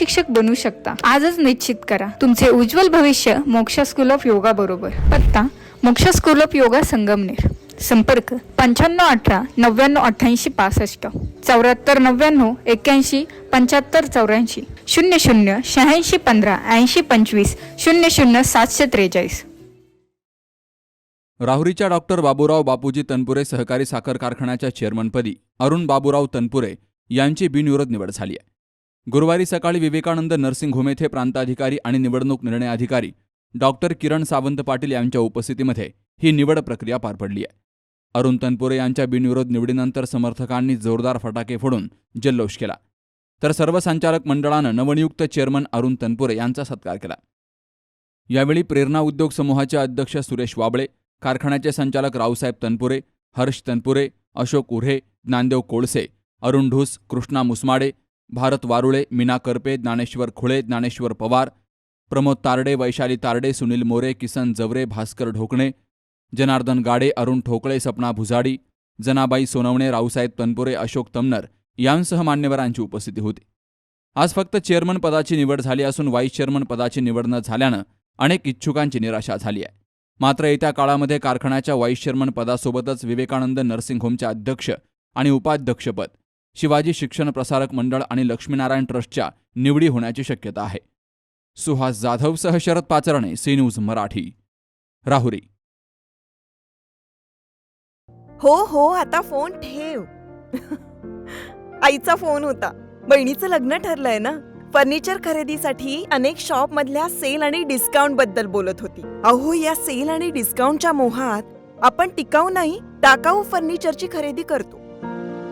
शिक्षक बनू शकता. आजच निश्चित करा. तुमचे उज्ज्वल भविष्य मोक्षा स्कूल ऑफ योगा बरोबर. पत्ता मोक्ष स्कूल ऑफ योगा संगमनेर. संपर्क पंच्याण्णव अठरा नव्याण्णव अठ्ठ्याऐंशी पासष्ट. चौऱ्याहत्तर नव्याण्णव एक्क्याऐंशी पंच्याहत्तर चौऱ्याऐंशी. शून्य शून्य शहाऐंशी पंधरा ऐंशी पंचवीस. शून्य शून्य सातशे त्रेचाळीस. राहुरीच्या डॉक्टर बाबूराव बापूजी तनपुरे सहकारी साखर कारखान्याच्या चेअरमनपदी अरुण बाबूराव तनपुरे यांची बिनविरोध निवड झाली आहे. गुरुवारी सकाळी विवेकानंद नर्सिंग होम येथे प्रांताधिकारी आणि निवडणूक निर्णय अधिकारी डॉक्टर किरण सावंत पाटील यांच्या उपस्थितीमध्ये ही निवड प्रक्रिया पार पडली आहे. अरुण तनपुरे यांच्या बिनविरोध निवडीनंतर समर्थकांनी जोरदार फटाके फोडून जल्लोष केला. तर सर्व संचालक मंडळानं नवनियुक्त चेअरमन अरुण तनपुरे यांचा सत्कार केला. यावेळी प्रेरणा उद्योग समूहाचे अध्यक्ष सुरेश वाबळे कारखान्याचे संचालक रावसाहेब तनपुरे हर्ष तनपुरे अशोक उर्हे ज्ञानदेव कोळसे अरुण ढूस कृष्णा मुसमाडे भारत वारुळे मीना करपे ज्ञानेश्वर खुळे ज्ञानेश्वर पवार प्रमोद तारडे वैशाली तारडे सुनील मोरे किसन जवरे भास्कर ढोकणे जनार्दन गाडे अरुण ठोकळे सपना भुजाडी जनाबाई सोनवणे रावसाहेब तनपुरे अशोक तमनर यांसह मान्यवरांची उपस्थिती होती. आज फक्त चेअरमन पदाची निवड झाली असून व्हाईस चेअरमन पदाची निवड न झाल्यानं अनेक इच्छुकांची निराशा झाली आहे. मात्र येत्या काळामध्ये कारखान्याच्या व्हाईस चेअरमन पदासोबतच विवेकानंद नर्सिंग होमचे अध्यक्ष आणि उपाध्यक्षपद शिवाजी शिक्षण प्रसारक मंडळ आणि लक्ष्मीनारायण ट्रस्टच्या निवडी होण्याची शक्यता आहे. सुहास जाधवसह शरद पाचरणे सी न्यूज मराठी. राहुरी. हो हो आता फोन ठेव. आईचा फोन होता. बहिणीचं लग्न ठरलंय ना? फर्निचर खरेदीसाठी अनेक शॉप मधल्या सेल आणि डिस्काउंटबद्दल बोलत होती. अहो या सेल आणि डिस्काउंटच्या मोहात आपण टिकाऊ नाही टाकाऊ फर्निचरची खरेदी करतो.